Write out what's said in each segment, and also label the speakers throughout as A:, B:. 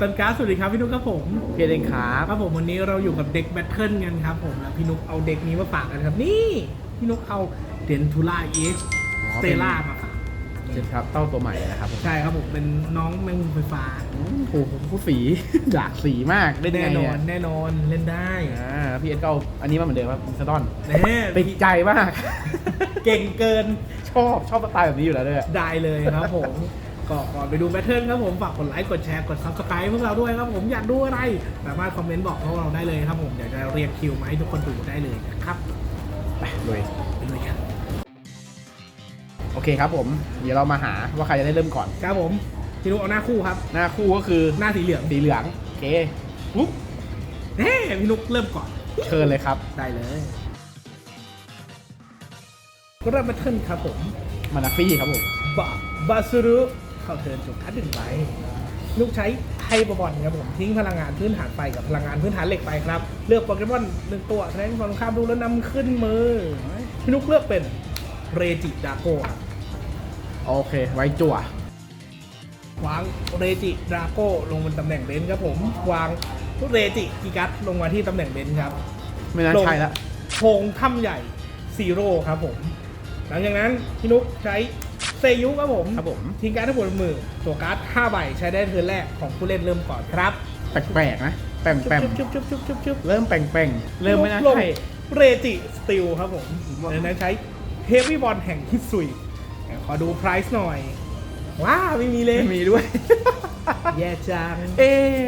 A: ตันการ์ดสวัสดีครับพี่นุ๊กครับผม
B: เพียรเองครับ
A: ครับผมวันนี้เราอยู่กับเด็กแบทเทิลกันครับผมแล้วพี่นุ๊กเอาเด็กนี้มาฝากกันครับนี่พี่นุ๊กเอาเดนทูล่าเอ็กซ์สเตล่ามาฝาก
B: เจ็ดครับเต้าตัวใหม่นะครับผม
A: ใช่ครับผมเป็นน้องแมงมุมไฟฟ้า
B: โอ้โหผมผู้สีหลากสีมากได้ไง
A: แน่นอ
B: เนี่ย
A: นแน่นอนเล่นได้
B: อ่าแล้วพี่เอ็ดก็เอาอันนี้มาเหมือนเดิมครับอินสตอน
A: แน่
B: ติดใจมาก
A: เก่งเกิน
B: ชอบชอบสไตล์แบบนี้อยู่แล้วด้วย
A: ได้เลยครับผม ก็ก่อนไปดูแบทเทิลครับผมฝากกดไลค์กดแชร์กดซับสไครต์พวกเราด้วยครับผมอยากดูอะไรสามารถคอมเมนต์บอกพวกเราได้เลยครับผมอยากจะเรียกคิวมาให้ทุกคนดูได้เลยนะครับ
B: ไปลุย
A: ไปเลยกัน
B: โอเคครับผม เดี๋ยวเรามาหาว่าใครจะได้เริ่มก่อน
A: ครับผมพี่นุ๊กเอาหน้าคู่ครับ
B: หน้าคู่ก็คือ
A: หน้าสีเหลือง
B: สีเหลืองโอเคปุ๊บ
A: เฮ้พี่นุ๊กเริ่มก่อน
B: เชิญเลยครับ
A: ได้เลยก็เริ่มแบทเทิลครับผม
B: มานาฟี่ครับผม
A: บาบาซูรุ เข้าเทิร์นจบคัดหนึ่งไปลูกใช้ไฮบอลครับผมทิ้งพลังงานพื้นฐานไฟกับพลังงานพื้นฐานเหล็กไปครับ เลือกโปเกมอนหนึ่งตัวแสดงฝั่งตรงข้ามดูแล้วนำขึ้นมือพี่นุกเลือกเป็นเรจิดาโก้ครับ
B: โอเค ไว้จั่ว
A: วางเรจิดราโก้ลงบนตำแหน่งเบนซ์ครับผม วางเรจิกิกัสลงมาที่ตำแหน่งเบนซ์ครับ
B: ไม่น่าใช่ละ
A: โพงถ้ำใหญ่ซีโร่ครับผม หลังจากนั้นพี่นุกใช้ เซยุครับผม
B: ครับผม
A: ทิ้งการ์ดทั้งหมดบนมือตัวการ์ด5ใบใช้ได้เทิร์นแรกของผู้เล่นเริ่มก่อนครับ
B: แปลกๆนะแปมแปม
A: ชุบชุบชุบชุบชุบ
B: เริ่มแปลงๆเริ่มไม่น่า
A: ลง
B: ใช่
A: เรจิสติลครับผมดังนั้นใช้เฮฟวี่บอลแห่งฮิตซุยขอดูไพรซ์หน่อย ว้าวไม่มีเลย
B: ไม่มีด้วย
A: แย่จัง
B: เอ๊ะ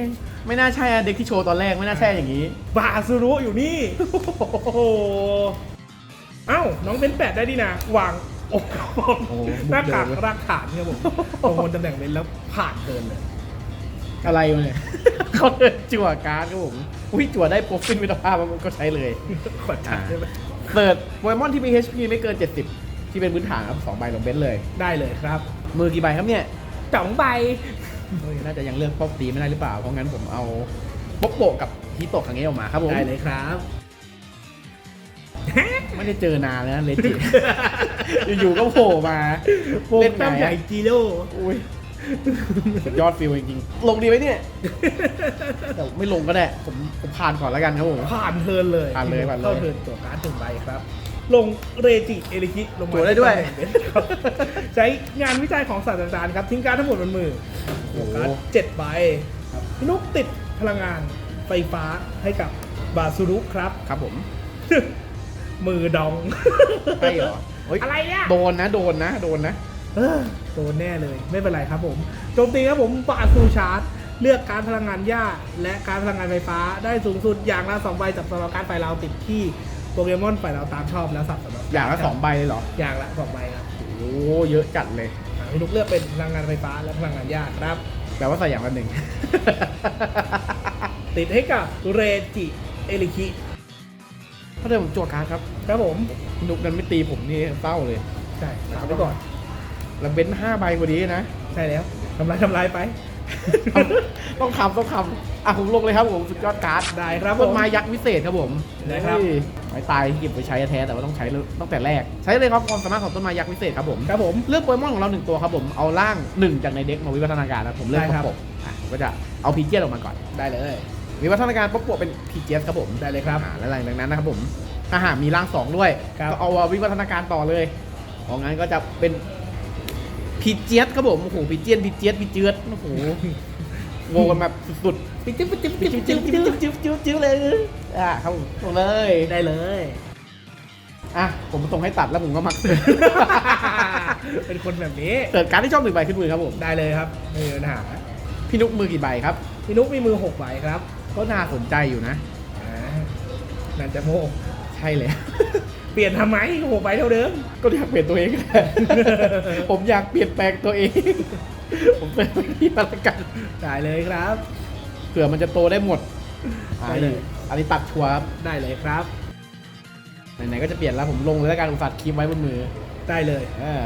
B: ไม่น่าใช่อะเด็กที่โชว์ตอนแรกไม่น่าใช่อย่างนี้
A: บาซูรุอยู่นี่ โอ้โหเอ้า น้องเป็นแปดได้ดีนะวาง โอ้โห
B: โอ้โห
A: หน้ากาก
B: มุกเดิมเว้ย
A: รากฐานครับผมตรงบนตำแหน่งเป็นแล้วผ่านเดินเลย
B: อะไรวะเนี่ย เขาเดินจั่วการ์ดครับผม อุ้ยจั่วได้โปรฟินวิทภาพมันก็ใช้เลย
A: ขอจัดได้ไหม
B: เปิดโปเกมอนที่มี HP ไม่เกิน 70 ที่เป็นพื้นฐานครับสองใบลงเบนซ์เลย
A: ได้เลยครับ
B: มือกี่ใบครับเนี่ย
A: สองใบ
B: เฮ้ยน่าจะยังเลือกป๊อปตีไม่ได้หรือเปล่า เพราะงั้นผมเอาป๊อปโปะกับฮิโตะครั้งนี้ออกมาครับผม
A: ได้เลยครับ
B: ไม่ได้เจอนานแล้วนะเลจิ อยู่ๆก็โผล่มา
A: โปร
B: เล่น
A: ตั้ม
B: ไง
A: ใหญ่
B: อะ
A: จีโร่
B: อุ้ยสุดยอดฟิลจริงๆลงดีไหมเนี่ยแต่ไม่ลงก็ได้ ผมผมผ่านก่อนแล้วกันครับผม
A: ผ่านเทิร์นเลย
B: ผ่านเลยผ่านเลย
A: เข้าเทิร์นตัวการ์ดถึงใบครับ ลงเรจิเอลิคิลงมา
B: ตัวได้ด้วย
A: ที่ตำแหน่งเบนซ์ครับใช้งานวิจัยของศาสตราจารย์ครับ ทิ้งการ์ดทั้งหมดบนมือ
B: โอ้โห
A: การ์ดเจ็ดใบครับพี่นุกติดพลังงานไฟฟ้าให้กับบาซูรุครับ
B: ครับผม
A: มือดอง
B: ใช่เหรอเฮ้ย
A: อะไรเนี่ย
B: โดนนะ โดนนะ โดนนะ
A: เออโดนแน่เลยไม่เป็นไรครับผมโจมตีครับผมบาซูชาร์จ เลือกการพลังงานหญ้า และการพลังงานไฟฟ้าได้สูงสุดอย่างละสองใบจับสำหรับการฝ่ายเราติดที่โปเกมอนฝ่ายเราตามชอบแล้วสับสำหรับ
B: อย่างละสองใบเลยเหรอ
A: อย่างละสองใบครับ
B: โอ้เยอะจัดเลย
A: อ่าพี่นุกเลือกเป็นพลังงานไฟฟ้าและพลังงานหญ้าครับ
B: แปลว่าใส่อย่างละหนึ่ง
A: ติดให้กับเรจิเอลิคิ
B: ถ้าเดิมผมจั่วการ์ดครับ
A: ครับผม
B: พี่นุกนั้นไม่ตีผมนี่เศร้าเลย
A: ใช่ถามไปก่อน
B: แล้วเบนซ์ห้าใบพอดีนะ
A: ใช่แล้วทำลายทำลายไป
B: ต้องคำต้องคำอะผมลงเลยครับผมสุดยอดการ์ด
A: ได้ครับผ
B: ต้น
A: ม
B: ไม้ยักษ์วิเศษครับผม
A: ได้ครับ
B: เฮ้ยไม้ตายเก็บไปใช้แท้แต่ว่าต้องใช้ตั้งแต่แรก ใช้เลยครับความสามารถของต้นไม้ยักษ์วิเศษครับผม
A: ครับผม
B: เลือกโปเกมอนของเราหนึ่งตัวครับผมเอาร่างหนึ่งจากในเด็กมาวิวัฒนาการนะผมเลือก
A: ได้
B: ป๊
A: ครั
B: อบปโปะอะผมก็จะเอาพีเจียนออกมาก่อน
A: ได้เลย
B: วิวัฒนาการป๊อปโปะเป็นพีเจียสครับผม
A: ได้เลยครับ
B: อ่าและหลังจากนั้นนะครับผมถ้าหากมีร่างสองด้วย
A: ครับ
B: ก็เอาวิวัฒนาการต่อเลยของงั้นก็จะเป็นพีเจียสครับผมโอ้โหพีเจียนพีเจียสพีเจือดโอ้โหโงกันแบบสุดๆ
A: ปิ๊บปิ๊บปิ๊บ
B: จิ๊
A: ปิ๊
B: บบจิ๊
A: ปิ๊
B: บบจิ๊
A: ปิ๊
B: บบจิ๊บจิ๊บจิ๊บจิ๊บเลยอะครับผมส่งเลย
A: ได้เลย
B: อะผมส่งให้ตัดแล้วผมก็มัก
A: เป็นคนแบบนี้
B: เกิดการดที่ชอบหนึ่งใบขึ้นมือครับผม
A: ได้เลยครับไม่มีปัญหา
B: พี่นุกมือกี่ใบครับ
A: พี่นุ๊กมีมือหกใบครับ
B: ก็น่าสนใจอยู่นะ
A: อ่านันจะโม
B: ใช่เลย
A: เปลี่ยนทำไมหกใบเท่าเดิม
B: ก็อยากเปลี่ยนตัวเองผมอยากเปลี่ยนแปลงตัวเอง ผมเป็นพี่มาละกัน
A: ได้เลยครับ
B: เผื่อมันจะโตได้หมด
A: ได้เลย
B: อันนี้ตัดชัวร์ครับ
A: ได้เลยครับ
B: ไหนๆก็จะเปลี่ยนแล้วผมลงเลยแล้วกันอุตส่าห์คีบไว้บนมือ
A: ได้เลย
B: เออ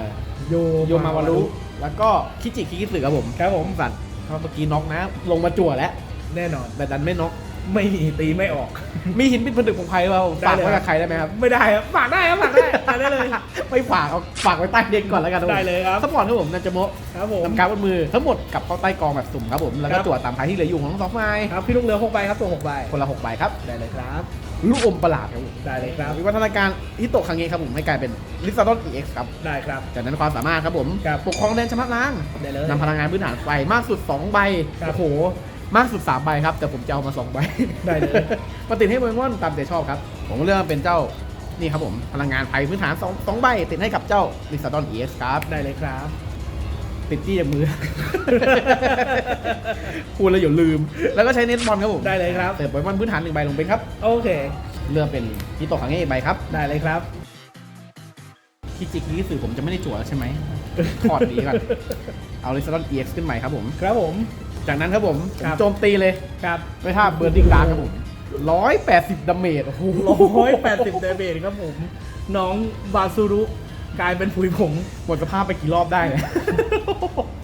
A: โย
B: โยมาวารุแล้วก็คิจิคิกิสึครับผม
A: ครับผม
B: สัตว์เขาเมื่อกี้น็อกนะ ลงมาจั่วแล้ว
A: แน่นอน
B: แต่ดันไม่น็อก
A: ไม่มีตีไม่ออก
B: มีหินปิดผนึกของใครเปล่า
A: ได้
B: ฝาก
A: เลย
B: ไว้
A: ครั
B: กับบใครได้ไหมครับ
A: ไม่ได้ครับฝากได้ครับฝากได้ฝากได้เลย
B: ไม่ฝากเอาฝากไว้ใต้เด็กก่อนแล้วกันนะผม
A: ได้เลยครับ
B: สปอร์ตครับผมนันจโมะ
A: ครับผม
B: นำการบนมือทั้งหมดกลับเข้าใต้กองแบบสุ่มครับผม แล้วก็
A: ครับ
B: ตรวจตามพายที่เหลืออยู่ของทั้งสองฝ่าย
A: ครับพี่ลูกเรือหกใบครับตัวหกใบ
B: คนละหกใบครับ
A: ได้เลยครับ
B: ลูกอมประหลาดครับผม
A: ได้เลยครับ
B: วิวัฒนาการฮิโตะคังเงะครับผมให้กลายเป็นลิซาดอนเอ็กซ์ครับ
A: ได้ครับ
B: จากนั้นความสามารถครับผม
A: ครับ
B: ปกครองแดนชำระล้าง
A: ได้เลย
B: นำพลังงานพื้นฐานไฟมากสุด 2 ใบ
A: ครับ
B: โอ้โห มากสุด3ใบครับ แต่ผมจะเอามา2ใบ
A: ได้เลย
B: มาติดให้โปเกมอนตามใจชอบครับ ผมเลือกเป็นเจ้านี่ครับผม พลังงานไฟพื้นฐาน2 2ใบ ติดให้กับเจ้าลิซาดอนเอ็กซ์ครับ
A: ได้เลยครับ
B: ติดที่มือ พูดแล้วอย่าลืม แล้วก็ใช้เน็ตบอลครับผม
A: ได้เลยครับ
B: เติมโปเกมอนพื้นฐานหนึ่งใบลงไปครับ
A: โอเค
B: เลือกเป็นฮิโตะคังเงะอีกใบครับ
A: ได้เลยครับ
B: คิจิกิสื่อผมจะไม่ได้จั่วแล้วใช่ไหมถอดดีก่อน เอาลิซาดอนเอ็กซ์ขึ้นใหม่ครับผม
A: ครับผม
B: จากนั้นครับผมผ
A: ครั
B: ม
A: บ
B: โจมตีเลย
A: ครับ
B: ไม่ท่าเบิร์ดดิ้งการครับผมร้อยแปดสิบดาเมจโอ้โห
A: ร้อยแปดสิบเดเบตครับผม น้องบาซูรุกลายเป็นผุยผง
B: หมดสภาพไปกี่รอบได้เนี่ย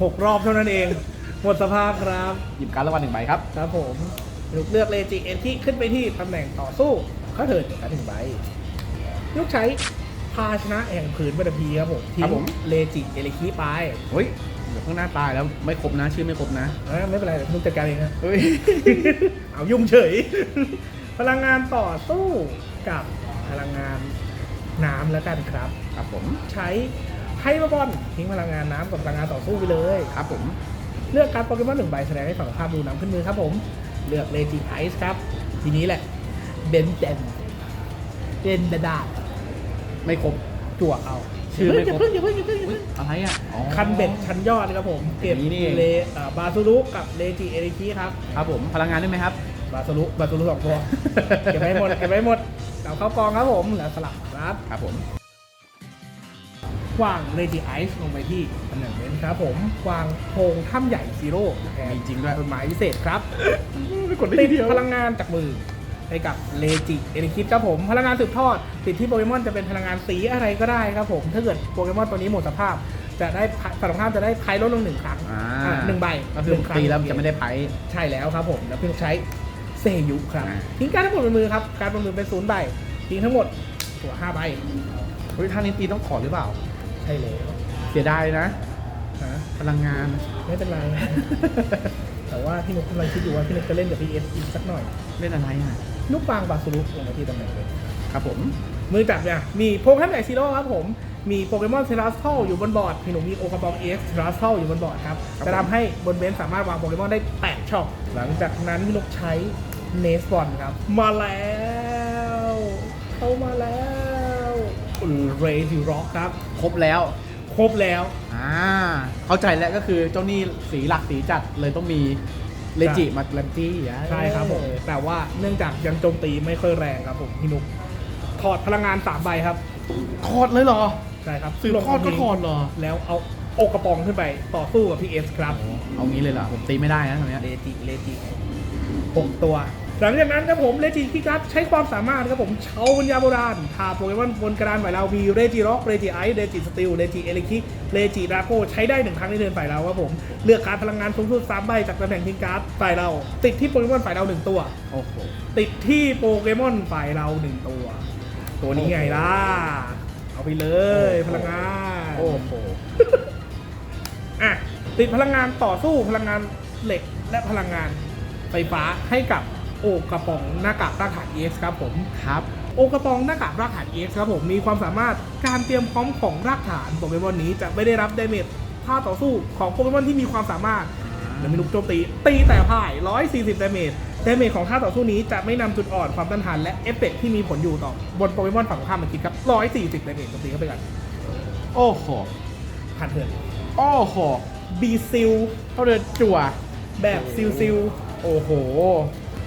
A: หกรอบเท่านั้นเอง หมดสภาพครับ
B: หยิบการดรางวัลหนึ่งใบครับ
A: ครับผมลูกเลือกเลจิเอ็นที่ขึ้นไปที่ตำแหน่งต่อสู้เขาเถิดจากการถึงใบลูกใช้ภาชนะแห่งผืนบัตพีครับผม
B: ครับผม
A: เลจิเอลิคีไป
B: เฮ้ย เดี๋ยวข้างหน้าตายแล้วไม่ครบนะ ชื่อไม่ครบนะ
A: เอ้ยไม่เป็นไรเดี๋ยวลูกจัดการเองนะ
B: เฮ้ย
A: เอายุ่งเฉย พลังงานต่อสู้กับพลังงานน้ำแล้วกันครับ
B: ครับผม
A: ใช้ไฮเปอร์บอลทิ้งพลังงานน้ำกับพลังงานต่อสู้ไปเลย
B: ครับผม
A: เลือกการดโปเกมอนหนึ่งใบแสดงให้ฝั่งตรงข้ามดูน้ำขึ้นมือครับผม เลือกเลจิไอซ์ครับ ทีนี้แหละ เบนเดนเบนดาดา
B: ไม่ครบ
A: จั่วเอา
B: ชื่อไม่
A: อย่า
B: ครบ
A: เพิ่งอย่าเพิ่งอย่าเพิ่งอย่า
B: อุ๊
A: เพิ่
B: ย
A: ง
B: อะไรอะอ๋อ
A: คันเบ็ดชั้นยอดนะครับผมเก็บ
B: อย่างนี้นี่เอง
A: เลอ่าบาซูรุกับเลจิเอริคิครับ
B: ครับผมพลังงานได้ไหมครับ
A: บาซูรุบาซูรุสองตัว เก็บไว้หมดเก็บไว้หมดเอาเข้ากองครับผมแล้วสลับครับ
B: ครับผม
A: วางเลจิไอซ์ลงไปที่ตำแหน่งเบนครับผมวางโพรงถ้ำใหญ่ซีโร่แทน
B: มีจริงด้วย
A: ต้นไม้พิเศษครับ
B: กดได้
A: ติ
B: ที
A: ด
B: เดียว
A: พลังงานจากมือ ให้กับเลจิเอลิคิดครับผม พลังงานสืบทอดติดที่โปเกมอนจะเป็นพลังงานสีอะไรก็ได้ครับผม ถ้าเกิดโปเกมอนตัวนี้หมดสภาพ จะได้พฝั่งตรงข้ามจะได้ไพ่ลดลงหนึ่งครั้ง
B: อ่า
A: อ่าหนึ่งใบ
B: ก็คือ
A: หนึ่งรั้ง
B: ตีแล้วจะไม่ได้ไพ่
A: ใช่แล้วครับผม แล้วเพิ่งใช้เซยุครับ
B: อ่า
A: ทิ้งการดทั้งหมดบนมือครับ การดบนมือเป็นศูนย์ใบ ทิ้งทั้งหมดตัวห้าใบ
B: เฮ้ยท่านี้ตีต้องขอหรือเปล่า
A: ใช่แล้ว
B: เสียดายนะ
A: นะ
B: พลังงาน
A: ไม่เป็นไร แต่ว่าพี่นุกกำลังคิดอยู่ว่าพี่นุกจะเล่นกับพีเอสอีกสักหน่อย
B: เล่นอะไรอะ
A: นุกวางบาสุรุลงมาที่ตำแหน่งเลย
B: ครับผม
A: มือจับเนี่ยมีโปเกมอนใหญ่ซีโร่ครับผมมีโปเกมอนเซราสทัลอยู่บนบอร์ดพี่หนุ่มมีโอกาบองเอ็กซ์เซราสทัลอยู่บนบอร์ดครับ
B: ครับ
A: จะทำให้บนเบนซ์สามารถวางโปเกมอนได้8ช่องหลังจากนั้นพี่นกใช้เนสบอลครับ มาแล้วเข้ามาแล้วเรซิร็อกครับ
B: ครบแล้ว
A: ครบแล้ว
B: อ่าเข้าใจแล้วก็คือเจ้านี่สีหลักสีจัดเลยต้องมี เลจิมาแลนตี้อะ
A: ใช่ครับผมแต่ว่าเนื่องจากยังโจมตีไม่ค่อยแรงครับผมพี่นุกถอดพลังงาน3ใบครับ
B: ถอดเลยเหรอ
A: ใช่ครับ
B: สืบทอดก็ถอดเหรอ
A: แล้วเอาโอกระปองขึ้นไปต่อสู้กับพี่เอสครับ
B: เอางี้เลยเหรอผมตีไม่ได้นะตรงเนี้ย
A: เลจิเลจิหกตัว หลังจากนั้นครับผมเลจิพี่กัสใช้ความสามารถครับผมเชาวิญญาณโบราณทาโปเกมอนบนกระดานฝ่ายเรามีเรจิร็อกเรจิไอซ์เรจิสติลเรจิเอลิคิเรจิดราโกใช้ได้หนึ่งครั้งในเทิร์นฝ่ายเราครับผมเลือกการดพลังงานสูงสุด3ใบจากตำแหน่งทิ้งการ์ดฝ่ายเรา ติดที่โปเกมอนฝ่ายเราหนึ่งตัว
B: โอ้โห
A: ติดที่โปเกมอนฝ่ายเราหนึ่งตัว ตัวนี้ไงล่ะ เอาไปเลยพลังงาน
B: โอ้โห
A: อะติดพลังงานต่อสู้พลังงานเหล็กและพลังงานไฟฟ้าให้กับ โอกระป๋องหน้ากากรากฐาน EX ครับผม
B: ครับ
A: โอกระป๋องหน้ากากรากฐาน EX ครับผมมีความสามารถการเตรียมพร้อมของรากฐานโปเกมอนนี้จะไม่ได้รับดาเมจท่าต่อสู้ของโปเกมอนที่มีความสามารถและมีลูกโจมตี ตีแต่พ่าย 140ดาเมจดาเมจของท่าต่อสู้นี้จะไม่นำจุดอ่อนความต้านทานและเอฟเฟกต์ที่มีผลอยู่ต่อบนโปเกมอนฝั่งตรงข้ามมันคิดครับ 140ดาเมจโจมตีเข้าไปกัน
B: โอ้โห
A: ผ่านเถิน
B: โอ้โห
A: บีซิล
B: เขาเดินจั่ว
A: แบบซิลซิล
B: โอ้โห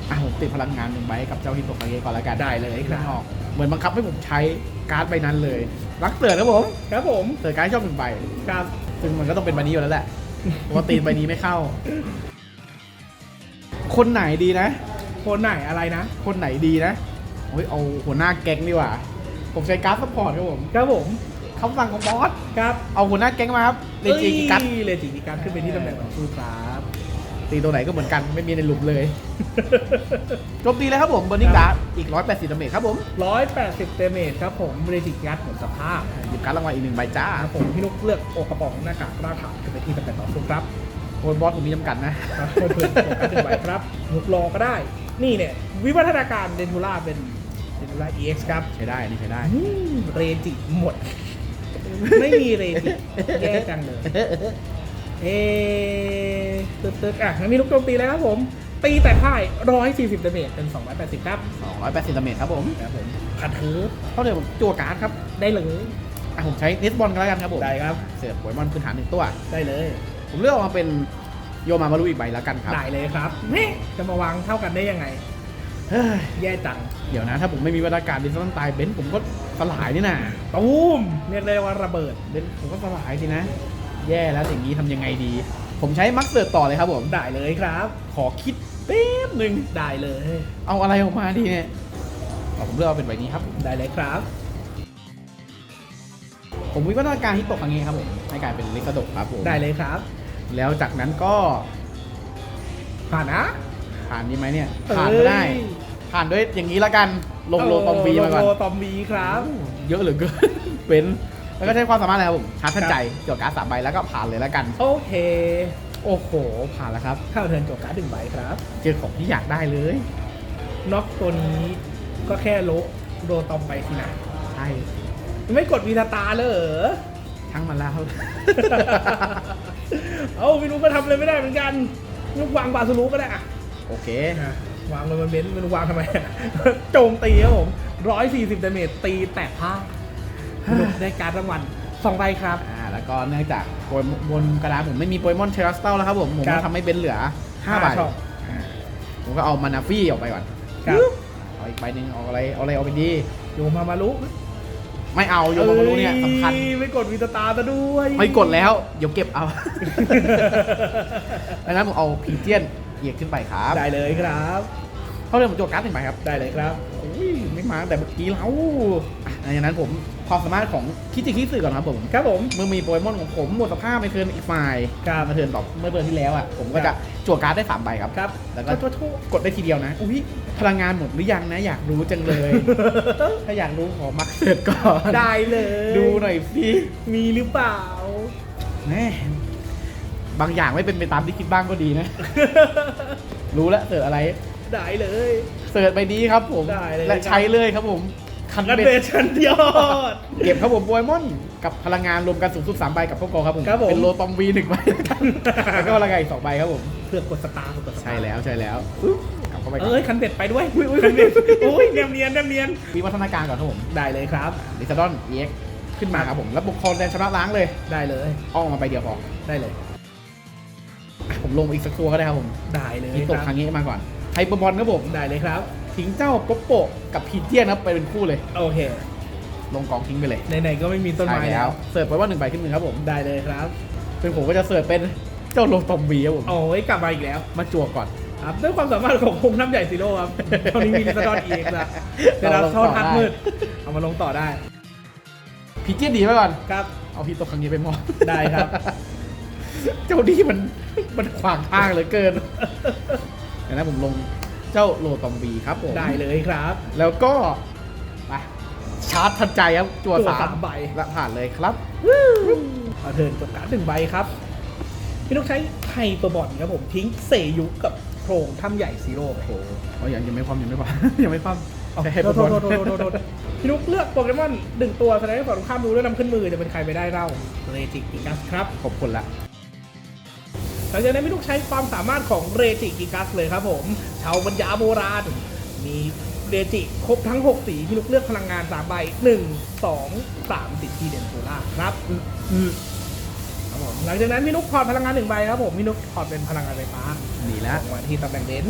B: อะผมติดพลังงานหนึ่งใบให้กับเจ้าฮิโตะคาเกะก่อนแล้วกัน
A: ได้เลยครับ
B: ออกเหมือนบังคับให้ผมใช้การ์ดใบนั้นเลย รักเสือครับผม
A: ครับผม
B: เสือการ์ดชอบหนึ่งใบ
A: ครับ
B: ซึ่งมันก็ต้องเป็นใบนี้อยู่แล้วแหละปกติใบนี้ไม่เข้า คนไหนดีนะ
A: คนไหนอะไรนะ
B: คนไหนดีนะโอ้ยเอาหัวหน้าแก๊งดีกว่า ผมใช้การ์ดซัพพอร์ตครับผม
A: ครับผม
B: คำสั่งของบอส
A: ครับ
B: เอาหัวหน้าแก๊งมาครับเลจิกิกัส
A: เลจิกิกัสขึ้นไปที่ตำแหน่งของสู้ครับ ติ
B: ตีตัวไหนก็เหมือนกันไม่มีในหลุมเลย โจมตีเลยครับผมเบอร์นิงดาร์อีก 180ดาเมจครับผม
A: 180เดเมจครับผมเรจิกยัดหมดสภาพ
B: หยิบการดรางวัลอีกหนึ่งใบจ้า
A: ครับผมพี่นุกเลือกโอกระป๋องหน้ากากรากฐานขึ้นไปที่ตำแหน่งต่อสู้ครับ
B: โอนบอสผมมีจำกัดนะ
A: ครับเพิ่มเพิ่มโอกาสดึงไว้ครับนุกรอก็ได้ นี่เนี่ยวิวัฒนาการเดนทูล่าเป็นเดนทูล่า EX ครับ
B: ใช้ได้นี่ใช้ได้
A: อืมเรจิหมด ไม่มีเรจิแย่จังเลย เอ๊ะตึ๊ดตึ๊ดอะงั้นมีลูกโจมตีแล้วครับผม ตีแต่พ่าย140ดาเมจเป็น 280 ครับ
B: 280ดาเมจครับผม
A: ครับผมขัดถือ
B: เท่าเดิมผมจั่วการ์ดครับ
A: ได้เลย
B: อะผมใช้เนสบอลกันแล้วกันครับผม
A: ได้ครับ
B: เสิร์ฟโปเกมอนพื้นฐานหนึ่งตัว
A: ได้เลย
B: ผมเลือกออกมาเป็นโยมามารุอีกใบแล้วกันครับ
A: ได้เลยครับแม่จะมาวางเท่ากันได้ยังไง
B: เฮ้ย
A: แย่จัง
B: เดี๋ยวนะ ถ้าผมไม่มีวัฒการดิสตันตายเบนซ์ผมก็สลายนี่นะ
A: ตูมเรียกได้ว่าระเบิด
B: เบนซ์ผมก็สลายสินะ แย่แล้วอย่างนี้ทำยังไงดี ผมใช้มักเสิร์ฟต่อเลยครับผม
A: ได้เลยครับ
B: ขอคิดแป๊บหนึ่ง
A: ได้เลย
B: เอาอะไรออกมาดีเนี่ยเอาผมเลือกเอาเป็นใบนี้ครับ
A: ได้เลยครับ
B: ผมวิวัฒนาการฮิตโตะครั้งนี้ครับผมให้กลายเป็นลิกาโดะครับผม
A: ได้เลยครับ
B: แล้วจากนั้นก็
A: ผ่านนะ
B: ผ่านนี้ไหมเนี่ยผ่านก็ได้
A: เอ้ย
B: ผ่านด้วยอย่างนี้ละกันลงโลตอมบีมาก่อน
A: ลงโลตอมบีครับ
B: เยอะเหลือเกินเป็น แล้วก็ใช้ความสามารถอะไรครับผมชาร์จทันใจจดการ์ดสามใบแล้วก็ผ่านเลยแล้วกัน
A: โอเค
B: โอ้โห ผ่านแล้วครับ
A: เข้าเทิร์นจบการ์ดหนึ่งใบครับ
B: เจอของที่อยากได้เลย
A: น็อกตัวนี้ก็แค่โลโดตอมไปทีนะ
B: ใช่
A: ไม่กดวีทาตาเลยเหรอ
B: ช่างมันแล้ว
A: เอาไม่รู้ก็ทำอะไรไม่ได้เหมือนกันลูกวางบาสลูก็ได้อะ
B: โอเค
A: อะวางลงบนเบนซ์ไม่รู้วางทำไมโจมตีครับผมร้อยสี่สิบดาเมจตีแตกผ้าลูก ได้การดรางวัลสองใบครับ
B: อ่าแล้วก็เนื่องจากโปรยบนกระดานผมไม่มีโปเกมอนเทรัสเตลแล้วครับผมผม
A: ครั
B: ก็
A: บ
B: ทำให้เบนเหลือ5
A: ห้า
B: ใบ
A: ช่อง
B: อ่าผมก็เอามานาฟี่ออกไปก่อน
A: ครับ
B: เอาอีกใบหนึ่งเอาอะไรเอาอะไรเอาไปดี
A: โยมามาลุ
B: ไม่เอาโยมามารุเนี่ยสำคัญ
A: เอ้ยไม่กดวีตาตาซะด้วย
B: ไม่กดแล้ว เดี๋ยวเก็บเอา ดังนั้นผมเอาพีเจียนเหยียกขึ้นไปครับ
A: ได้เลยครับ
B: เท่าเดิมผมโจทย์การ์ดหนึ่งใบครับ
A: ได้เลยครับ
B: อุ้ยไม่มาตั้งแต่เมื่อกี้แล้วอะหลังจากนั้นผม ความสามารถของคิจิคิสึก่อนครับผม
A: ครับผม
B: เมื่อมีโปเกมอนของผมหมดสภาพในเทิร์นอีกฝ่าย
A: ครับ
B: มาเทิร์นต่อเมื่อเทิร์นที่แล้วอะผมก็จะจั่วการ์ดได้สามใบครับ
A: ครับ
B: แล้วก็
A: โทษโทษ
B: กดได้ทีเดียวนะอุ้ยพลังงานหมดหรือยังนะ อยากรู้จังเลย ถ้าอยากรู้ขอมักเสร็จก่อน
A: ได้เลย
B: ดูหน่อยสิ
A: มีหรือเปล่า
B: แม่บางอย่างไม่เป็นไปตามที่คิดบ้างก็ดีนะ รู้แล้วเสิร์ชอะไร
A: ได้เลย
B: เสิร์ชไปดีครับผม
A: ได้เลย
B: และใช้เลยครับผม คัน
A: กัน
B: เบ็
A: เบ
B: ด
A: ชันยอด
B: เก็บครับผมโปเกมอนกับพลังงานรวมกันสูงสุด3ใบกับพวกกอครับผม
A: ครับผม
B: เป็นโลตอมวีหนึ่งใบแล้วกันแล้วก็พลังงานอีกสองใบครับผม
A: เพื่อกดสตาร์กดสตาร์
B: ใช่แล้วใช่แล้วปึ๊บกลับเข้าไปก่อน
A: เอ้ยคันเบ็ดไปด้วยอุ้ยอุ้ยคันเบ็ดอุ้ยเนียนเนียนเนียนเนียน
B: วิวัฒนาการก่อนครับผม
A: ได้เลยครับ
B: ลิซาดอนเอ็กขึ้นมาครับผมแล้วบุกคอแดนชำระล้างเลย
A: ได้เลย
B: เอาออกมาไปเดียวพอ
A: ได้เลย
B: อะผมลงอีกสักตัวก็ได้ครับผม
A: ได้เลย
B: มีตก
A: ค
B: ค
A: รั
B: รั้
A: บ
B: งนี้มาก่อนไฮเปอร์บอลครับผม
A: ได้เลยครับ
B: ทิ้งเจ้าโปโปะกับพีเจียนครับไปเป็นคู่เลย
A: โอเค
B: ลงกองทิ้งไปเลย
A: ไหนๆก็ไม่มีต้นไม้
B: ใช่
A: แล้ว
B: เสิร์ฟไปว่าหนึ่งใบขึ้นมือครับผม
A: ได้เลยครับ
B: ซึ่งผมก็จะเสิร์ฟเป็นเจ้าโลตอมบีครับผม
A: โอ้ยกลับมาอีกแล้ว
B: มาจั่วก่อน
A: ครับด้วยความสามารถของคงน้ำใหญ่ซีโร่ครับตอนนี้มีลิซาดอนเองนะเวลาเข้าทัดมืด เอามาลงต่อได้
B: พีเจียนดีไว้ก่อน
A: ครับ
B: เอาพีตกครั้งนี้ไปมอง
A: ได้ครับ
B: เจ้าดีมันมันขวางทางเหลือเกินเดี๋ยวนะผมลง เจ้าโลตอมบีครับผม
A: ได้เลยครับ
B: แล้วก็ไปชาร์จทันใจครับจั่ว
A: จั่ว
B: สา
A: สามมใบ
B: และผ่านเลยครับ
A: เอาเทิร์นจบการดหนึ่งใบครับพี่นุกใช้ไฮเปอร์บอลครับผมทิ้งเซยุกับโครงถ้ำใหญ่ซีโร่ไป
B: โอ้โหเอาอย่างยังไม่ความยังไม่ความยังไม่ความ
A: เอา
B: ใช้ให้
A: โท
B: บ
A: ษ
B: อล
A: โทษโทษโทษโทษโทษพี่นุกเลือกโปเกมอนหนึ่งตัวแสดงให้ฝั่งตรงข้ามดูแล้วนำขึ้นมือจะเป็นใครไปได้เล่าเรจิกิกัสครับ
B: ขอบคุณละ
A: ห ลังจากนั้นพี่นุกใช้ความสามารถของเรจิกิกัสเลยครับผมชาวปัญญาโบราณ มีเรจิครบทั้ง 6 สีพี่นุกเลือกพลังงาน3ใบ 1 2 3ติดที่เดนโซล่าครับครับผมหลังจากนั้นพี่นุกถอดพลังงานหนึ่งใบครับผมพี่นุกถอดเป็นพลังงานไฟฟ้า
B: ดีแล้ว
A: มาที่ตำแหน่งเดน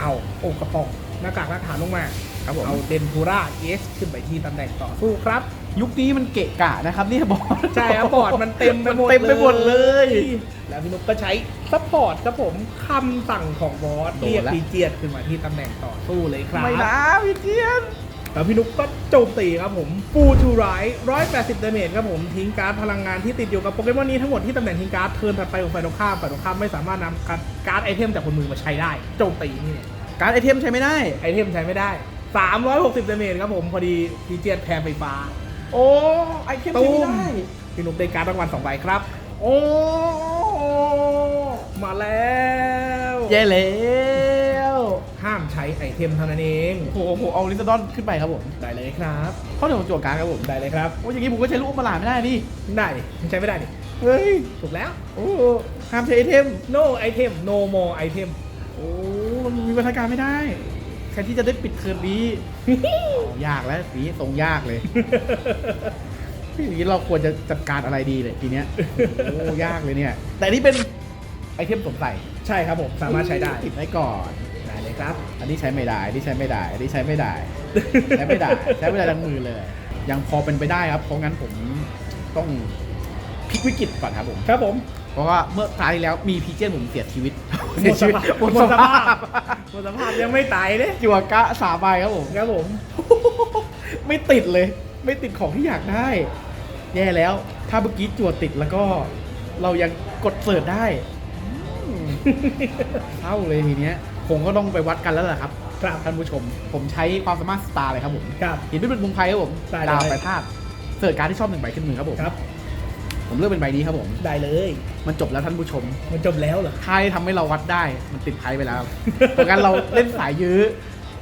A: เอาโอกระป๋องหน้ากากหน้าฐานลงมา
B: ครับผม
A: เอาเดนทูราเอสขึ้นไปที่ตำแหน่งต่อสู้ครับ
B: ยุคนี้มันเกะกะนะครับเนี่ยบอล
A: ใช่ครับบอร์ดมันเต็มไปหมด
B: เต็มไปหมดเลย
A: แล้วพี่นุกก็ใช้ซัพพอร์ตครับผมคำสั่งของบอส
B: โดน
A: เรียก
B: ละ
A: ดีเจียดขึ้นมาที่ตำแหน่งต่อสู้เลยครับ
B: ไม่นะพี่เจียน
A: แล้วพี่นุกก็โจมตีครับผมฟูทูไร180ดาเมจครับผมทิ้งการ์ดพลังงานที่ติดอยู่กับโปเกมอนนี้ทั้งหมดที่ตำแหน่งทิ้งการ์ดเทิร์นถัดไปของฝ่ายตรงข้ามฝ่ายตรงข้ามไม่สามารถนำการ์ดไอเทมจากบนมือมาใช้ได้โจมตีนี่เนี่ย
C: การดไอเทมใช้ไม่ได้
A: ไอเทมใช้ไม่ได้360ดาเมจครับผมพอดีพีเจียนแพรไฟฟ้า
C: โอ้ไอเทมใช้
A: ตุ้
C: ไม่
A: ม
C: ได้
A: พี่นุกได้การ์ดรางวัล2ใบครับ
C: โอ้
A: มาแล้ว
C: แย่แล้ว
A: ห้ามใช้ไอเทมเท่านั้นเอง
C: โอ้โหผมเอาลิซาดอนขึ้นไปครับผม
A: ได้เลยครับ
C: เข้าถึงโจทย์การดครับผม
A: ได้เลยครับ
C: โอ้ยอย่างนี้ผมก็ใช้ลูกประหลาดไม่ได้ดิ
A: ได้ดิใช้ไม่ได้ดิ
C: เฮ้ย
A: ถูกแล้ว
C: โอ้ห้ามใช้ไอเทม
A: no item no more item
C: โอ้มันมีวัฒการไม่ได้ แทนที่จะได้ปิดเทอมนี้ยากแล้วสีทรงยากเลยทีนี้เราควรจะจัดการอะไรดีเลยทีเนี้ยโอ้ยากเลยเนี่ย แต่นี่เป็นไอเทมสวมใส่
A: ใช่ครับผมสามารถใช้ได้
C: ติดไว้ก่อน
A: ได้เลยครับ
C: อันนี้ใช้ไม่ได้อันนี้ใช้ไม่ได้อันนี้ใช้ไม่ได้ใช้ไม่ได้ใช้ไม่ได้ทั้งมือเลย ยังพอเป็นไปได้ครับเพราะงั้นผมต้องพลิกวิกฤตก่อนครับผม
A: ครับผม
C: เพราะว่าเมื่อคราวที่แล้วมีพีเจนผมเสียชีวิต
A: หมดสภาพ
C: หมดสภาพ
A: หมดสภาพยังไม่ตายเลย
C: จัวกะสามใบครับผม
A: ครับผม
C: ไม่ติดเลย ไม่ติดของที่อยากได้ แย่แล้ว ถ้าเมื่อกี้จัวติดแล้วก็ เรายังกดเสิร์ชได้อืมเศร้าเลยทีเนี้ยคงก็ต้องไปวัดกันแล้วแหละครับ
A: ครับ
C: ท่านผู้ชม ผมใช้ความสามารถสตาร์เลยครับผม
A: ครับ
C: เห็นด้วยเป็นมุมไพ่ครับผม
A: ได้เลย
C: ดาวไปพลาดเสิร์ชการดที่ชอบหนึ่งใบขึ้นมือครับผม
A: ครับ
C: ผมเลือกเป็นใบนี้ครับผม
A: ได้เลย
C: มันจบแล้วท่านผู้ชม
A: มันจบแล้วเหรอ
C: ไพ่ทำให้เราวัดได้ มันติดไพ่ไปแล้วเพราะงั้นเราเล่นสายยื้อ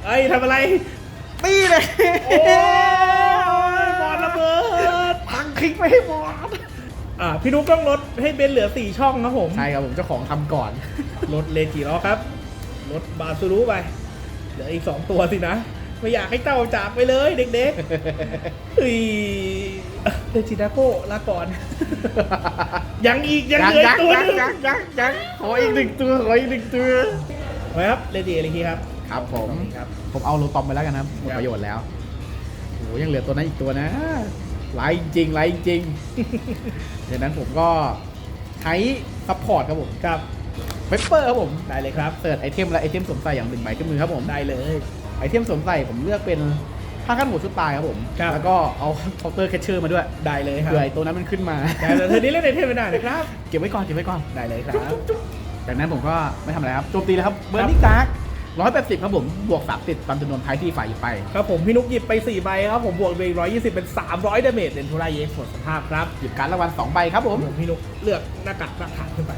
A: เอ้ยทำอะไร
C: ตีเลย
A: โอ้ยบอลระเบิด
C: พังคลิกไปให้หมด
A: อ่าพี่นุ๊กต้องลดให้เบนเหลือ 4 ช่องครับผม
C: ใช่ครับผมเจ้าของทำก่อน
A: ลดเลจิล้อครับลดบาซูรุไป เหลืออีก 2 ตัวสินะ ไม่อยากให้เจ้าจากไปเลยเด็กๆเฮ้ย เลจิดาโก้ลาก่อน ยังอีก ยังเหลืออีกตัวหนึง
C: ยังยังยังขออีกหนึ่งตัวขออีกหนึ่งตัว
A: ไว้ครับเลจิอะไรทีครับ
C: ครับผม
A: ครับ
C: ผมเอาโลตอมไปแล้วกันนะครับหมดประโยชน์แล้วโอ้ยังเหลือตัวนั้นอีกตัวนะไลฟ์จริงไลฟ์จริง ดังนั้นผมก็ใช้ซัพพอร์ตครับผม
A: ครับ
C: เปเปอร์ครับผม
A: ได้เลยครับ
C: เสิร์ชไอเทมและไอเทมสวมใส่อย่างหนึ่งใบขึ้นมือครับผม
A: ได้เลย
C: ไอเทมสวมใส่ผมเลือกเป็น ผ้าขั้นหมวดชุดตายครับผม
A: ครับ
C: แล้วก็เอาเคาน์เตอร์แคชเชอร์มาด้วย
A: ได้เลยครับ
C: เผื่อไอตัวนั้นมันขึ้นมา
A: แต่เธอนี้เล่นในเทพไม่ได้นะครับ
C: เก็บไว้ก่อนเก็บไว้ก่อน
A: ได้เลยครับ
C: จากนั้นผมก็ไม่ทำอะไรครับโจมตีเลยครับเบอร์นิ่งการ์ดร้อยแปดสิบครับผมบวกสามติดตามจำนวนไพ่ที่ฝ่ายหยิบไป
A: ครับผมพี่นุกหยิบไป4ใบครับผมบวกไป120 เป็น 300ดาเมจเดนทูราเยสหมดสภาพครับ
C: หยิบการดรางวัลสองใบครับผม
A: ผมพี่นุกเลือกหน้ากากหน้าฐานขึ้นไป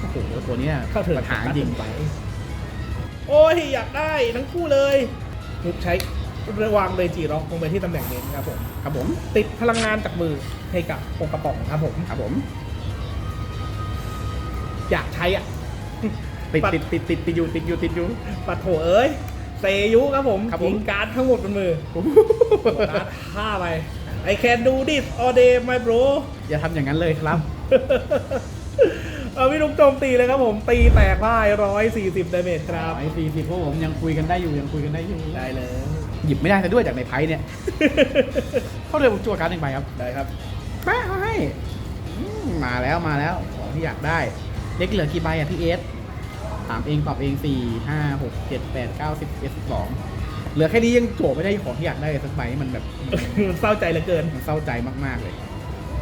C: โอ้โหตัวเนี้ย
A: เข้าถึง
C: ปัญหาจริง
A: ไปโอ้ย อยากได้ทั้งคู่เลยนุกใช้ระ วางเลยจีร็อกลงไปที่ตำแหน่งเน้นครับผม
C: ครับผม
A: ติดพลังงานจากมือให้กับโปกระป๋องครับผม
C: ครับผม
A: อยากใช้อะ
C: ติด
A: ปัด
C: ติดติดติดติดอยู่ติดอยู่ติดอยู่
A: ปัดโถเอ้ยเซยุครับผม
C: ครับผม
A: ยิงการ์ดทั้งหมดบนมือการ์ดห้าใบ I can do this all day my bro
C: อย่าทำอย่างนั้นเลยครับ
A: เอาพี่นุกโจมตีเลยครับผมตีแตกพ่ายร้อยสี่สิบดาเมจครับ
C: ไอ้สี่สิบพวกผมยังคุยกันได้อยู่ยังคุยกันได้อยู่
A: ได้เลย
C: หยิบไม่ได้ซะด้วยจากในไพ่เนี่ย เขาเลยผมจั่วการ์ดหนึ่งใบครับ
A: ได้ครับ
C: แม่ให้อืมมาแล้วมาแล้วของที่อยากได้เล็กเหลือกี่ใบอะพี่เอสถามเองตอบเองสี่ห้าหกเจ็ดแปดเก้าสิบเอ็ดสิบสองเหลือแค่นี้ยังโจทย์ไม่ได้ของที่อยากได้เลยสักใบมันแบบ
A: มันเศร้าใจเหลือเกิน
C: มันเศร้าใจมากๆเลย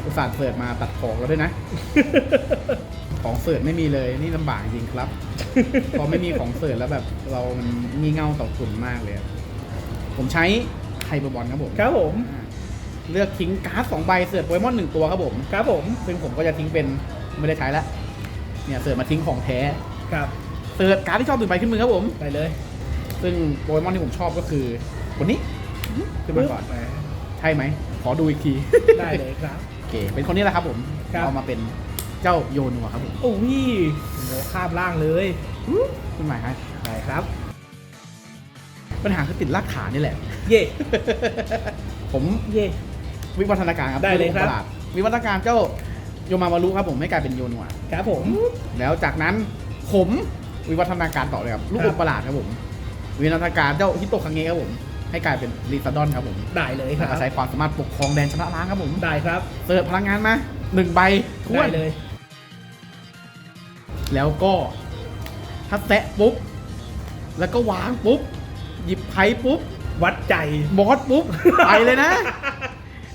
C: อุตส่าห์เสิร์ชมาตัดของเราด้วยนะ ของเสิร์ชไม่มีเลยนี่ลำบากจริงครับ พอไม่มีของเสิร์ชแล้วแบบ เรามันงี่เง่าต่อคุณมากเลยอะ ผมใช้ไฮเปอร์บอลครับผม
A: ครับผม
C: อ่าเลือกทิ้งการ์ดสองใบเสิร์ชโปเกมอนหนึ่งตัวครับผม
A: ครับผม
C: ซึ่งผมก็จะทิ้งเป็นไม่ได้ใช้แล้วเนี่ยเสิร์ชมาทิ้งของแท้
A: ครับ
C: เสิร์ชการ์ดที่ชอบถึงใบขึ้นมือครับผม
A: ได้เลย
C: ซึ่งโปเกมอนที่ผมชอบก็คือคนนี้ขึ้นมาก่อน
A: แหม
C: ใช่ไหมขอดูอีกที
A: ได้เลยครับ
C: โอเคเป็นคนนี้แหละครับผม
A: ครับ
C: เอามาเป็นเจ้าโยนัวครับผม
A: โอ้พี่โหข้ามล่างเลย
C: ขึ้นมาครับ
A: ได้ครับ
C: ปัญหาคือติดรากฐานนี่แหละ
A: เย่
C: ผม
A: เย่
C: วิวัฒนาการครับ
A: ได้เลยครับ
C: ปะหาดวิวัฒนาการเจ้าโยมามารุครับผมให้กลายเป็นโยนัว
A: ครับผม
C: แล้วจากนั้นผมวิวัฒนาการต่อเลยครับลูก
A: ครั
C: อบมประหลาดครับผมวิวัฒนาการเจ้าฮิโตคังเงะครับผมให้กลายเป็นลิซาดอนครับผม
A: ได้เลยค
C: แล้
A: รั
C: ว
A: บ
C: ก็ใช้ความสามารถปกครองแดนชนะล้างครับผม
A: ได้ครับ
C: เสิร์ฟพลังงานมาหนึ่งใบทว
A: ได้
C: น
A: เลย
C: แล้วก็ถ้าแตะปุ๊บ แล้วก็วางปุ๊บ หยิบไพ่ปุ๊บ
A: วัดใจ
C: บอสปุ๊บ ไปเลยนะ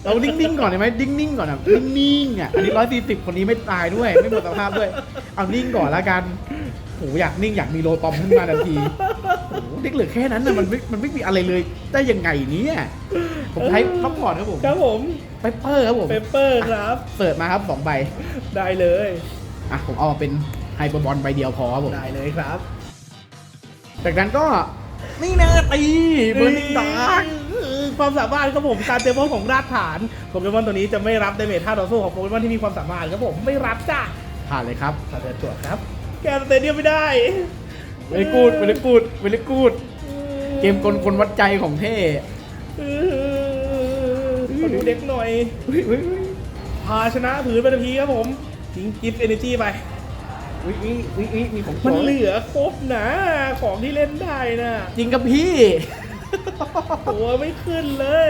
C: เรานิ่งๆก่อนได้ไหมนิ่งๆก่อนอะนิ่งๆอะอันนี้ร้อยสี่สิบคนนี้ไม่ตายด้วย ไม่หมดสภาพด้วย เอานิ่งก่อนละกันโหอยากนิ่งอยากมีโลตอมขึ้นมาทันทีโหเด็กเหลือแค่นั้นนะมันไม่มันไม่มีอะไรเลยได้ยังไงเนี่ยผมใช้ซัพพอร์ตครับผม
A: ครับผม
C: ไปเปอร์ครับผม
A: เปเปอร์ครับ
C: เปิดมาครับสองใบ
A: ได้เลย
C: อะผมเอามาเป็นไฮเปอร์บอลใบเดียวพอครับผม
A: ได้เลยครับ
C: จากนั้นก็ นี่นะตีเบอร์นิงดาร์ก
A: ความสามารถครับผมการเตรียมพร้อมของรากฐานโปเกมอนตัวนี้จะไม่รับดาเมจท่าต่อสู้ของโปเกมอนที่มีความสามารถครับผมไม่รับจ้า
C: ผ่านเลยครับ
A: ถ้าเดินตรวจครับ แกสเตเดียมไม่ได้
C: เวลกูดเวลกูดเวลกูดเกมกลคนวัดใจของเท่
A: เออขอดูเด็กหน่อย
C: อุ๊ยอุ๊ยอุ๊ย
A: พาชนะผืนไปทันทีครับผมทิ้งกิฟต์เอเนจีไป
C: อุ๊ยอุ๊ยอุ๊ยอุ๊ยมีของ
A: มัน
C: โชว์
A: เหลือครบนะ ของที่เล่นได้นะ
C: จริงกับพี่
A: ตัวไม่ขึ้นเลย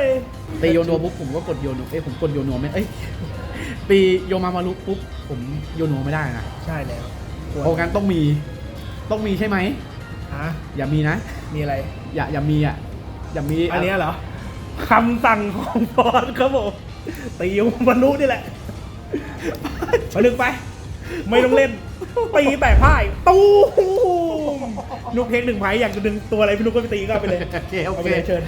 C: ตีโยโนปุ๊บผมก็กดโยโนเอ้ยผมกดโยโนไม่เอ้ยตีโยมามารุปุ๊บผมโยโนไม่ได้นะ
A: ใช่แล้ว
C: โอ้งั้นต้องมี ต้องมีใช่ไหม
A: ฮะ
C: อย่ามีนะ
A: มีอะไร
C: อย่าอย่ามีอะ อย่ามี
A: อันเนี้ยเหรอคำสั่งของบอสครับผมตีบรรลุนี่แหละ มาลึกไป ไม่ต้องเล่น ตีแตกพ่ายตู้มนุกเทคหนึ่งไพ่อยากจะดึงตัวอะไรพี่นุกก็ไปตีก็เอาไปเลย
C: โอเคโอ
A: เอา
C: เค
A: ไปเลยเชิญ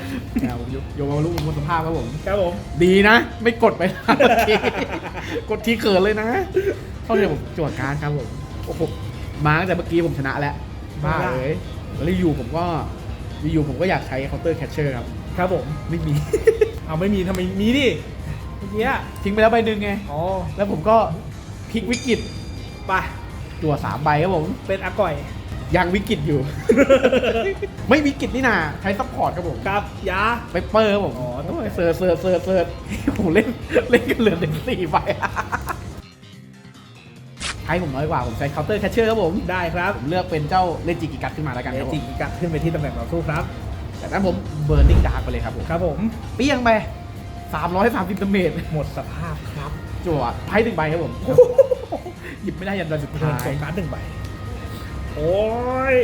C: อะผมโยโยมามารุบนสภาพครับผม
A: ครับผม
C: ดีนะ ไม่กดไปนะโอเคกดทีเขินเลยนะเท่าเดียวผมจวดการดครับผมโอ้โหมาตั้งแต่เมื่อกี้ผมชนะแล้วบ้าเลยแล้วรีวิวผมก็รีวิวผมก็อยากใช้เคาน์เตอร์แคชเชอร์ครับ
A: ครับผม
C: ไม่มี
A: เอาไม่มีทำไมมีดิเมื่อกี้อะ
C: ทิ้งไปแล้วใบหนึ่งไง
A: อ๋อ
C: แล้วผมก็พลิกวิกฤต
A: ไป
C: จั่วสามใบครับผม
A: เป็นอาก่อย
C: ยังวิกฤตอยู่ ไม่วิกฤตนี่นาใช้ซัพพอร์ตครับผม
A: ครับยา
C: ไปเปอร์ครับผม
A: อ๋อต้อง
C: โยเสิร์ชเสิร์ชเสิร์ชเสิร์ชโอ้โหเล่นเล่นกันเหลือหนึ่งสี่ใบใช้ผมน้อยกว่าผมใช้เคาน์เตอร์แคชเชอร์ครับผม
A: ได้ครับ
C: ผมเลือกเป็นเจ้าเลจิกิกัดขึ้นมาแล้วกัน
A: เอ
C: ครับผ
A: จิ
C: ม
A: กลับขึ้นไปที่ตำแหน่งต่อสู้ครับ
C: จากนั้นผมเบิร์นิ่งดาร์กไปเลยครับผม
A: ครับผม
C: เปี้ยงไปสามร้อยสามสิบดาเมจ
A: หมดสภาพครับ
C: จั่วไพ่หนึ่งใบครับผม หยิบไม่ได้ยันตอนสุด
A: เทิ
C: ท้า
A: ร์น
C: ย
A: โซการ์ดหนึ่งใบโอ้ย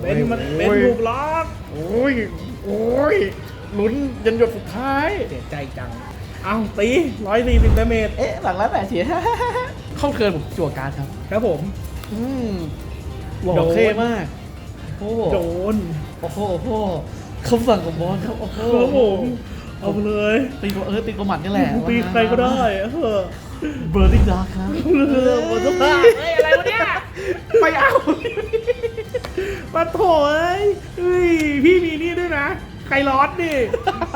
A: เป็นมัน
C: โอ้ย
A: เป็นถูกล็อก
C: โอ้ยโอ้ยลุ้นยันหยดสุดท้าย
A: เสียใจจังเอาตีร้อยสี่สิบดาเมจ
C: เอ๊ะหลังแล้วแต่เสียเข้าเทิร์นผมจั่วการ์ดครับ
A: ครับผม
C: อืมหล่อ
A: โดน
C: เท่มากโอ้โห
A: โดน
C: โอ้โหโอ้โหคำสั่งของบอสครับ โอ้โห
A: ครับผมเอาไปเลย
C: ตีตัวเออตีตัวหมัดนี่แหละ
A: ตีใครก็ได้เออ
C: เบอร์ดิ้งดาร์ครับ
A: เออหมดสภาพเฮ้ยอะไรวะเนี่ย
C: ไม่เอา
A: มาโถเอ้ยเฮ้ยพี่มีนี่ด้วยนะไคลอสนี่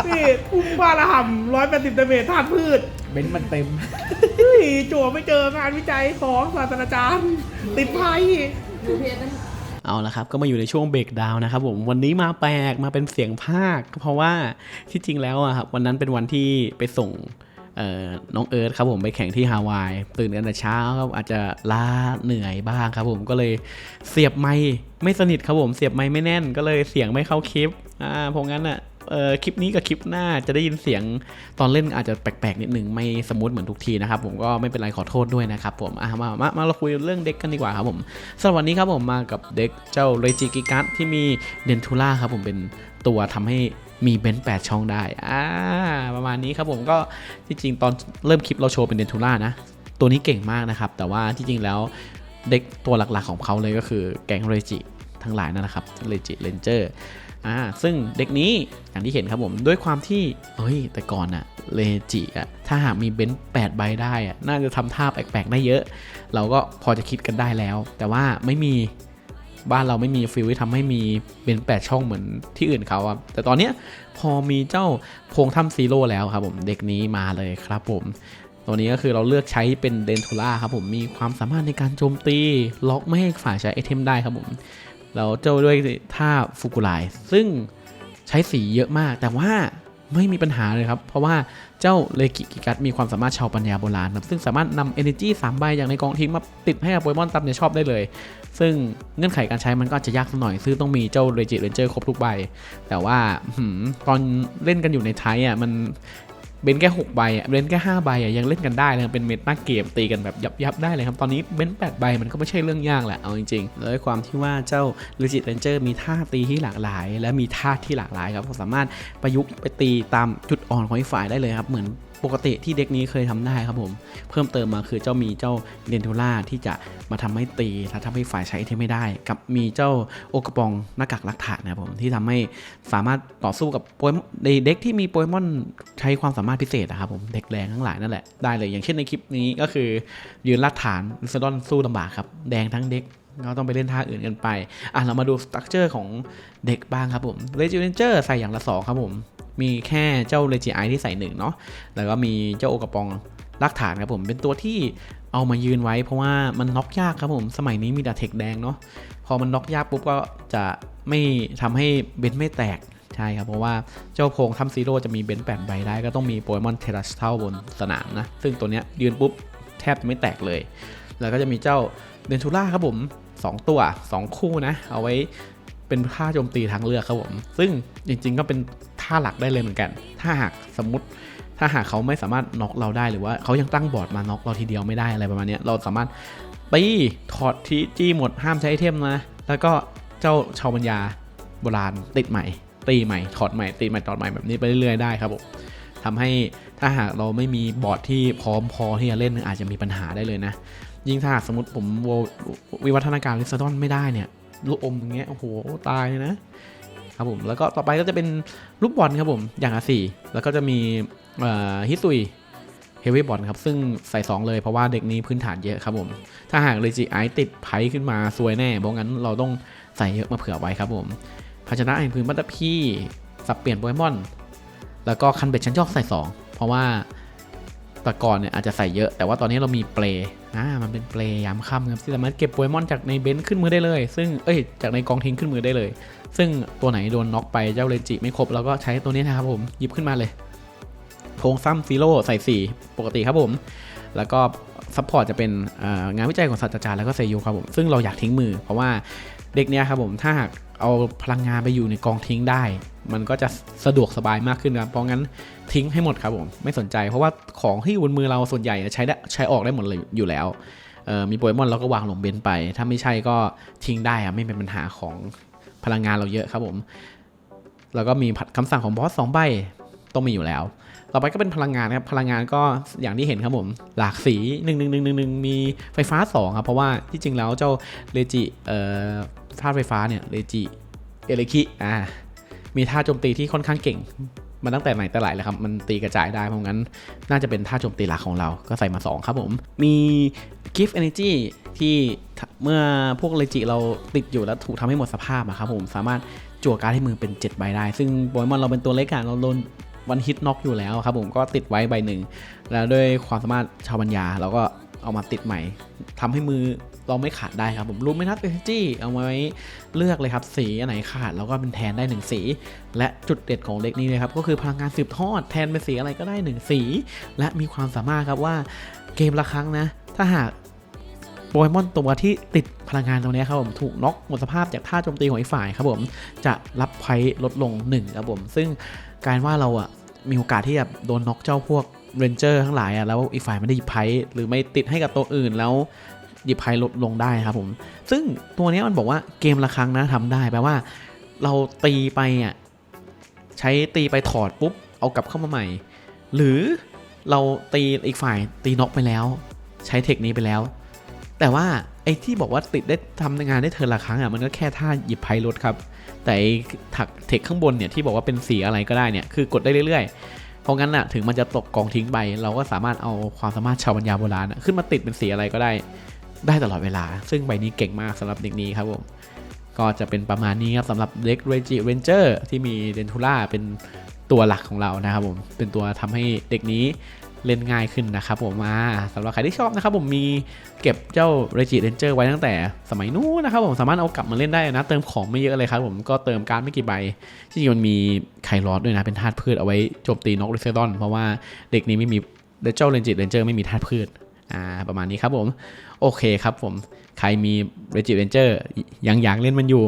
A: นี่พุ่งบ้าละห่ำร้อยแปดสิบดเมจธาตุพืช
C: เบนซ์มันเต็ม
A: เฮ้ยจั่วไม่เจองานวิจัยของศาสตราจารย์ ติดไพ่
B: เอาละครับ ก็มาอยู่ในช่วงเบรกดาวน์นะครับผมวันนี้มาแปลกมาเป็นเสียงภาค เพราะว่าที่จริงแล้วอะครับวันนั้นเป็นวันที่ไปส่ง น้องเอิร์ธครับผมไปแข่งที่ฮาวาย ตื่นกันแต่เช้าครับอาจจะล้าเหนื่อยบ้างครับผมก็เลยเสียบไม้ไม่สนิทครับผมเสียบไม้ไม่แน่น ก็เลยเสียงไม่เข้าคลิปอ่าเพราะงั้นอะเอ่อคลิปนี้กับคลิปหน้าจะได้ยินเสียงตอนเล่นอาจจะแปลกๆนิดนึงไม่สมูทเหมือนทุกทีนะครับผมก็ไม่เป็นไรขอโทษด้วยนะครับผมอะมามามาเราคุยเรื่องเด็กกันดีกว่าครับผมสำหรับวันนี้ครับผมมากับเด็กเจ้าเรจิกิกัสที่มีเดนทูล่าครับผมเป็นตัวทำให้ มีเบนซ์8ช่องได้อ่าประมาณนี้ครับผมก็ที่จริงตอนเริ่มคลิปเราโชว์เป็นเดนทูล่านะ ตัวนี้เก่งมากนะครับ แต่ว่าที่จริงแล้วเด็กตัวหลักๆของเขาเลยก็คือแก๊งเรจิทั้งหลายนั่นนะครับเรจิเลนเจอร์อ่าซึ่งเด็กนี้อย่างที่เห็นครับผมด้วยความที่เฮ้ยแต่ก่อนอะเลจิอะถ้าหากมีเบนซ์8ใบได้อะน่าจะทำท่าแปลกๆได้เยอะ เราก็พอจะคิดกันได้แล้ว แต่ว่าไม่มี บ้านเราไม่มีฟิลที่ทำให้มีเป็น 8 ช่องเหมือนที่อื่นเขาครับแต่ตอนเนี้ยพอมีเจ้าโพงถ้ำซีโร่แล้วครับผมเด็กนี้มาเลยครับผมตัวนี้ก็คือเราเลือกใช้เป็นเดนทูล่าครับผมมีความสามารถในการโจมตีล็อกไม่ให้ฝ่ายใช้ไอเทมได้ครับผมเราเจ้าด้วยท่าฟุกุไลซึ่งใช้สีเยอะมากแต่ว่า ไม่มีปัญหาเลยครับ เพราะว่าเจ้าเลกิกิกัสมีความสามารถชาวปัญญาโบราณซึ่งสามารถนำ Energy 3ใบอย่างในกองทิ้งมาติดให้กับโปเกมอนตามใจชอบได้เลย ซึ่งเงื่อนไขการใช้มันก็จะยากสักหน่อย ซึ่งต้องมีเจ้าเรจิเรนเจอร์ครบทุกใบ แต่ว่าตอนเล่นกันอยู่ในไทยอะมัน เบนแค่6ใบอะเบนแค่5ใบอะยังเล่นกันได้เลยเป็นเมตาเกมตีกันแบบยับยับได้เลยครับ ตอนนี้เบน8ใบมันก็ไม่ใช่เรื่องยากแหละเอาจริงๆด้วยความที่ว่าเจ้าลูจิเรนเจอร์มีท่าตีที่หลากหลาย และมีท่าที่หลากหลายครับสามารถประยุกต์ไปตีตามจุดอ่อนของอีกฝ่ายได้เลยครับเหมือน ปกติที่เด็กนี้เคยทำได้ครับผม เพิ่มเติมมาคือเจ้ามีเจ้าเดนทูล่าที่จะมาทำให้ตีและทำให้ฝ่ายใช้ไอเทมไม่ได้ กับมีเจ้าโอกระปองหน้ากากลักฐานนะครับผมที่ทำให้สามารถต่อสู้กับโปเกมอนในเด็กที่มีโปเกมอนใช้ความสามารถพิเศษนะครับผมเด็กแรงทั้งหลายนั่นแหละได้เลยอย่างเช่นในคลิปนี้ก็คือยืนลักฐานลิซดอนสู้ลำบากครับแดงทั้งเด็กเราต้องไปเล่นท่าอื่นกันไป อะ เรามาดูสตรัคเจอร์ของเด็กบ้างครับผมเลจิเ n นเจอร์ใส่อย่างละสองครับผม มีแค่เจ้าเลจิไอที่ใส่หนึ่งเนาะแล้วก็มีเจ้าโอกระปองลักฐานครับผมเป็นตัวที่เอามายืนไว้เพราะว่ามันน็อกยากครับผมสมัยนี้มีแต่เทคแดงเนาะพอมันน็อกยากปุ๊บก็จะไม่ทำให้เบนซ์ไม่แตกใช่ครับเพราะว่าเจ้าโพงทัมซีโร่จะมีเบนซ์แปดใบได้ก็ต้องมีโปเกมอนเทรัสเท่าบนสนามนะซึ่งตัวเนี้ยยืนปุ๊บแทบจะไม่แตกเลย แล้วก็จะมีเจ้าเดนทูล่าครับผม 2 ตัว 2 คู่นะ เอาไว้ เป็นท่าโจมตีทางเลือกครับผม ซึ่งจริงๆก็เป็นท่าหลักได้เลยเหมือนกัน ถ้าหากสมมติถ้าหากเขาไม่สามารถน็อกเราได้หรือว่าเขายังตั้งบอร์ดมาน็อกเราทีเดียวไม่ได้อะไรประมาณนี้เราสามารถตีถอดทีจี้หมดห้ามใช้ไอเทมนะ แล้วก็เจ้าชาวปัญญาโบราณติดใหม่ ตีใหม่ถอดใหม่ตีใหม่ถอดใหม่แบบนี้ไปเรื่อยๆได้ครับผมทำให้ถ้าหากเราไม่มีบอร์ดที่พร้อมพอที่จะเล่นอาจจะมีปัญหาได้เลยนะ ยิ่งถ้าสมมติผมววิวัฒนาการลิซดอนไม่ได้เนี่ย ลูกอมอย่างเงี้ยโอ้โหตายเลยนะครับผมแล้วก็ต่อไปก็จะเป็นลูกบอลครับผมอย่างละสี่แล้วก็จะมีฮิซุยเฮฟวี่บอลครับซึ่งใส่ 2 เลยเพราะว่าเด็กนี้พื้นฐานเยอะครับผม ถ้าหากเลจิไอติดไพ่ขึ้นมาซวยแน่ เพราะงั้นเราต้องใส่เยอะมาเผื่อไว้ครับผม ภาชนะแห่งพื้นบัตตพี่สับเปลี่ยนโปเกมอน แล้วก็คันเบ็ดชั้นชอบใส่ 2 เพราะว่าแต่ก่อนเนี่ยอาจจะใส่เยอะ แต่ว่าตอนนี้เรามีเปล อ่ามันเป็นเปลยามค่ำครับที่สามารถเก็บโปเกมอนจากในเบนซ์ขึ้นมือได้เลย ซึ่งเอ้ยจากในกองทิ้งขึ้นมือได้เลย ซึ่งตัวไหนโดนน็อกไปเจ้าเลจิไม่ครบเราก็ใช้ตัวนี้นะครับผมหยิบขึ้นมาเลยโพงซ้ำซีโร่ใส่ 4 ปกติครับผม แล้วก็ซัพพอร์ตจะเป็นงานวิจัยของศาสตราจารย์แล้วก็เซยูครับผม ซึ่งเราอยากทิ้งมือ เพราะว่าเด็กเนี้ยครับผมถ้าหากเอาพลังงานไปอยู่ในกองทิ้งได้ มันก็จะสะดวกสบายมากขึ้นครับเพราะงั้น ทิ้งให้หมดครับผมไม่สนใจ เพราะว่าของที่อยู่บนมือเราส่วนใหญ่ใช้ได้ใช้ออกได้หมดเลยอยู่แล้วมีโปเกมอนเราก็วางลงเบนไป ถ้าไม่ใช่ก็ทิ้งได้ครับไม่เป็นปัญหาของพลังงานเราเยอะครับผมแล้วก็มีคำสั่งของบอสสองใบต้องมีอยู่แล้ว ต่อไปก็เป็นพลังงานครับ พลังงานก็อย่างที่เห็นครับผม หลากสี1 1 1 1 1มีไฟฟ้า 2 ครับ เพราะว่าที่จริงแล้วเจ้าเลจิเอ่อธาตุไฟฟ้าเนี่ยเลจิเอเลคิอ่ามีท่าโจมตีที่ค่อนข้างเก่ง มาตั้งแต่ไหนแต่ไรแล้วครับ มันตีกระจายได้เพราะงั้น น่าจะเป็นท่าโจมตีหลักของเราก็ใส่มา 2 ครับผม มี Gift Energy ที่เมื่อพวกเลจิเราติดอยู่แล้วถูกทำให้หมดสภาพอะครับผมสามารถจั่วการดให้มือเป็น7ใบได้ ซึ่งโปเกมอนเราเป็นตัวเล็กอะเราโดนวันฮิตน็อกอยู่แล้วครับผมก็ติดไว้ใบหนึ่งแล้วด้วยความสามารถชาวบัญญาเราก็เอามาติดใหม่ทำให้มือ เราไม่ขาดได้ครับผมรูมไม่นัดเอจี้เอาไว้เลือกเลยครับ สีอันไหนขาดแล้วก็เป็นแทนได้หนึ่งสี และจุดเด็ดของเด็กนี้เลยครับ ก็คือพลังงานสืบทอดแทนเป็นสีอะไรก็ได้หนึ่งสี และมีความสามารถครับว่าเกมละครั้งนะ ถ้าหากโปเกมอนตัวที่ติดพลังงานตรงนี้ครับผมถูกน็อกหมดสภาพจากท่าโจมตีของอีกฝ่ายครับผมจะรับไพลดลง1ครับผมซึ่งการว่าเราอะมีโอกาสที่จะโดนน็อกเจ้าพวกเรนเจอร์ทั้งหลายอะแล้วอีกฝ่ายไม่ได้หยิบไพหรือไม่ติดให้กับตัวอื่นแล้ว หยิบไพลดลงได้ครับผม ซึ่งตัวนี้มันบอกว่าเกมละครั้งนะทำได้แปลว่า เราตีไปอะใช้ตีไปถอดปุ๊บเอากลับเข้ามาใหม่ หรือเราตีอีกฝ่ายตีน็อกไปแล้ว ใช้เทคนี้ไปแล้ว แต่ว่าไอ้ที่บอกว่าติดได้ทำงานได้เธอละครั้งอะมันก็แค่ท่าหยิบไพลดครับ แต่ไอ้ถักเทคข้างบนเนี่ยที่บอกว่าเป็นสีอะไรก็ได้เนี่ยคือกดได้เรื่อยๆ เพราะงั้นอะถึงมันจะตกกองทิ้งไปเราก็สามารถเอาความสามารถชาวปัญญาโบราณขึ้นมาติดเป็นสีอะไรก็ได้ ได้ตลอดเวลา ซึ่งใบนี้เก่งมากสำหรับเด็กนี้ครับผมก็จะเป็นประมาณนี้ครับสำหรับเด็กเรจิเรนเจอร์ที่มีเดนทูล่าเป็นตัวหลักของเรานะครับผมเป็นตัวทำให้เด็กนี้เล่นง่ายขึ้นนะครับผมมาสำหรับใครที่ชอบนะครับผมมีเก็บเจ้าเรจิเรนเจอร์ไว้ตั้งแต่สมัยนู้นนะครับผมสามารถเอากลับมาเล่นได้นะ เติมของไม่เยอะเลยครับผมก็เติมการไม่กี่ใบจริงๆมันมีไคลอสด้วยนะ เป็นธาตุพืชเอาไว้โจมตีนกเริเซดอนเพราะว่าเด็กนี้ไม่มีเจ้าเรจิเรนเจอร์ไม่มีธาตุพืชอ่าประมาณนี้ครับผม โอเคครับผม ใครมี r e g i Ranger ยังอยากเล่นมันอยู่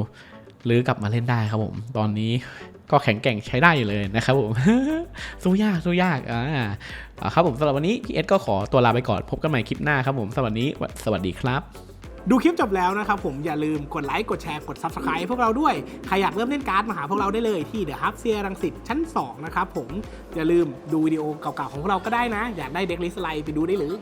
B: หรือกลับมาเล่นได้ครับผม ตอนนี้ก็แข็งแกร่งใช้ได้อยู่เลยนะครับผม สู้ยากสู้ยากอ่าครับผมสำหรับวันนี้พี่เอสก็ขอตัวลาไปก่อน พบกันใหม่คลิปหน้าครับผมสำหรับวันนี้สวัสดีครับ
A: ดูคลิปจบแล้วนะครับผมอย่าลืมกดไลค์ กดแชร์ กด Subscribe พวกเราด้วย ใครอยากเริ่มเล่นการ์ดมาหาพวกเราได้เลยที่เดอะฮับเซียรังสิตชั้น 2 นะครับผม อย่าลืมดูวิดีโอเก่าๆของพวกเราก็ได้นะ อยากได้เด็กลิสไลไปดูได้เลย